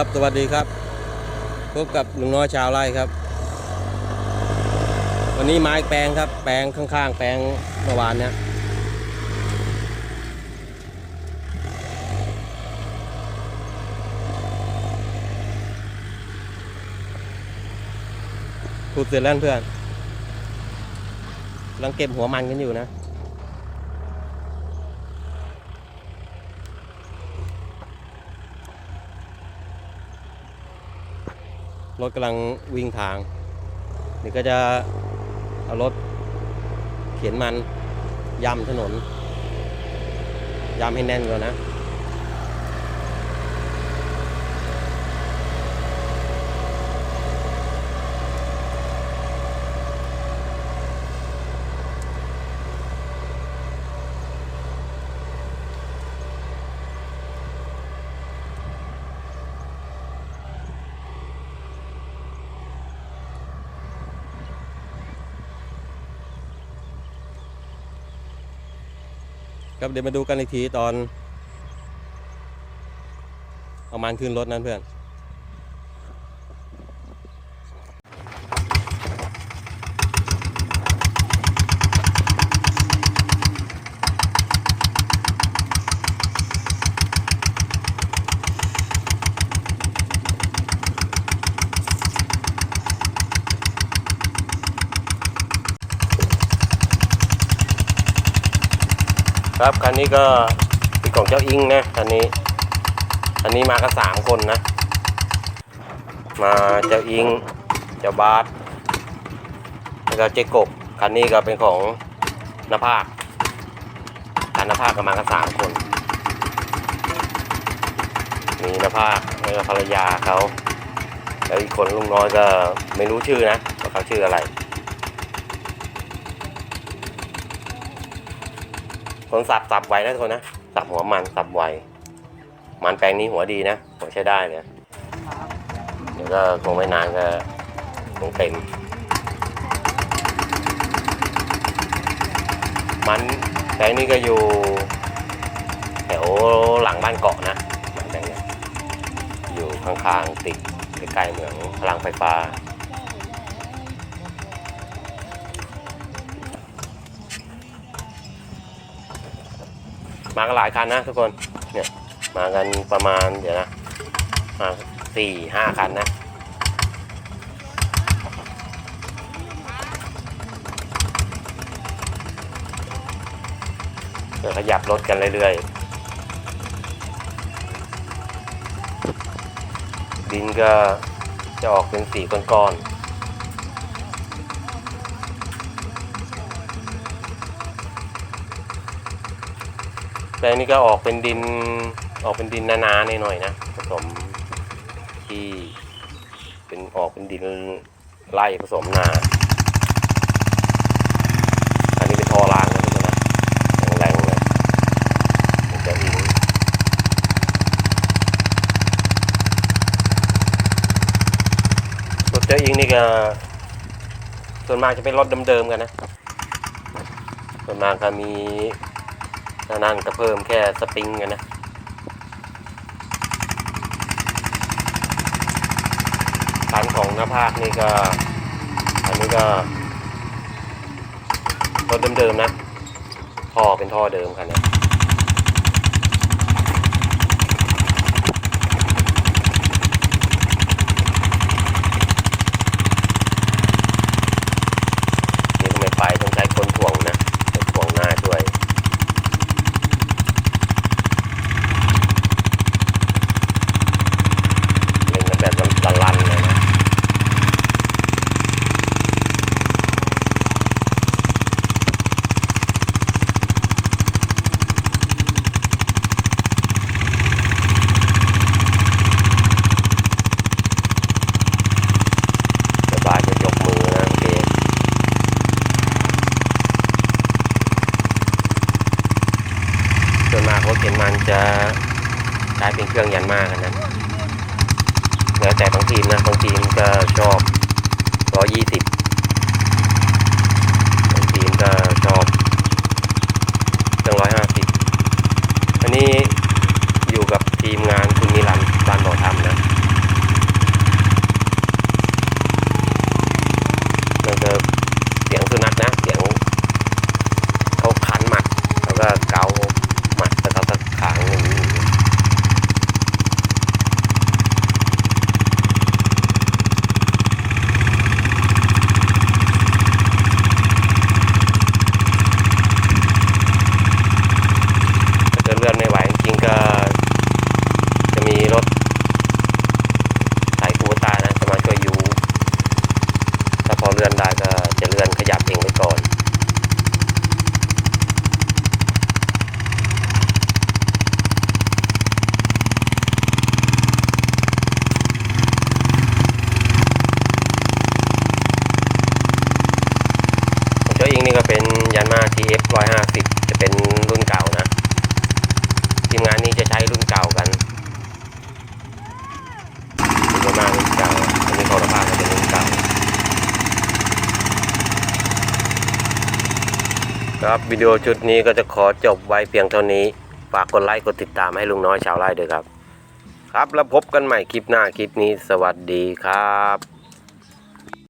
ครับสวัสดีครับ พบกับลุงน้อยชาวไร่ครับ วันนี้ไม้แปลงครับ แปลงข้างๆ แปลงเมื่อวานเนี้ยพูดเสร็จแล้วเพื่อนกำลังเก็บหัวมันกันอยู่นะ รถกำลังวิ่งทาง นี่ก็จะเอารถเข็นมันย่ำถนนย่ำให้แน่นก่อนนะ ครับเดี๋ยวมาดูกันอีกทีตอนเอามันขึ้นรถนั้นเพื่อน ครับคันนี้ก็เป็นของเจ้าอิงนะคันนี้คันนี้มากันสามคนนะ มาเจ้าอิงเจ้าบาสแล้วก็เจ๊กบคันนี้ก็เป็นของนภาคคันนภาคก็มากันสามคนมีนภาคแล้วก็ภรรยาเขาแล้วอีกคนลุงน้อยก็ไม่รู้ชื่อนะว่าเขาชื่ออะไร คนสับสับไวนะทุกคนนะสับหัวมันสับไวมันแปลงนี้หัวดีนะหัวใช้ได้เลยเดี๋ยวก็คงไม่นานก็คงเต็มมันแปลงนี้ก็อยู่แถวหลังบ้านเกาะนะมันแปลงเนี้ยอยู่ข้างๆติดใกล้ๆเมืองพลังไฟฟ้า มากันหลายคันนะทุกคนเนี่ยมากันประมาณเดี๋ยวนะมาสี่ห้าคันนะเดี๋ยวขยับรถกันเรื่อยๆดินก็จะออกเป็นสีก้อนๆ แต่อันนี่ก็ออกเป็นดินออกเป็นดินนาๆหน่อยๆนะผสมที่ เป็นออกเป็นดินไร่ผสมนาอันนี้เป็นทอรางนะทุกคนนะแรงเลยมันจะอิงรถเจ้าอิงนี่ก็ส่วนมากจะเป็นรถเดิมๆกันนะส่วนมากก็มี นั่นก็เพิ่มแค่สปริงกันนะคันของหน้าภาคนี่ก็ อันนี้ก็รถเดิมๆนะท่อเป็นท่อเดิมคันนะนี่ก็ไม่ไปต้องใช้คนถ่วงนะคนถ่วงหน้าช่วย เล่นกันแบบลันๆเลยนะ สบายจะยกมือนะโอเคส่วนมากรถเข็นมันจะใช้เป็นเครื่องยันมากนะแล้วแต่บางทีมนะบางทีมก็ชอบร้อยี่สิบบางทีมก็ชอบเครื่องร้อยห้าสิบอันนี้อยู่กับทีมงานคุณนิรันดร์บ้านบ่อทำนะ พอเลื่อนได้ก็จะเลื่อนขยับเองไปก่อน ของเจ้าอิงนี่ก็เป็นยันมา TF 150 จะเป็นรุ่นเก่านะ ทีมงานนี้จะใช้รุ่นเก่ากันเป็นยันมารุ่นเก่า อันนี้ของสภาพก็เป็นรุ่นเก่า ครับวิดีโอชุดนี้ก็จะขอจบไว้เพียงเท่านี้ ฝากกดไลค์กดติดตามให้ลุงน้อยชาวไร่ด้วยครับ ครับแล้วพบกันใหม่คลิปหน้าคลิปนี้สวัสดีครับ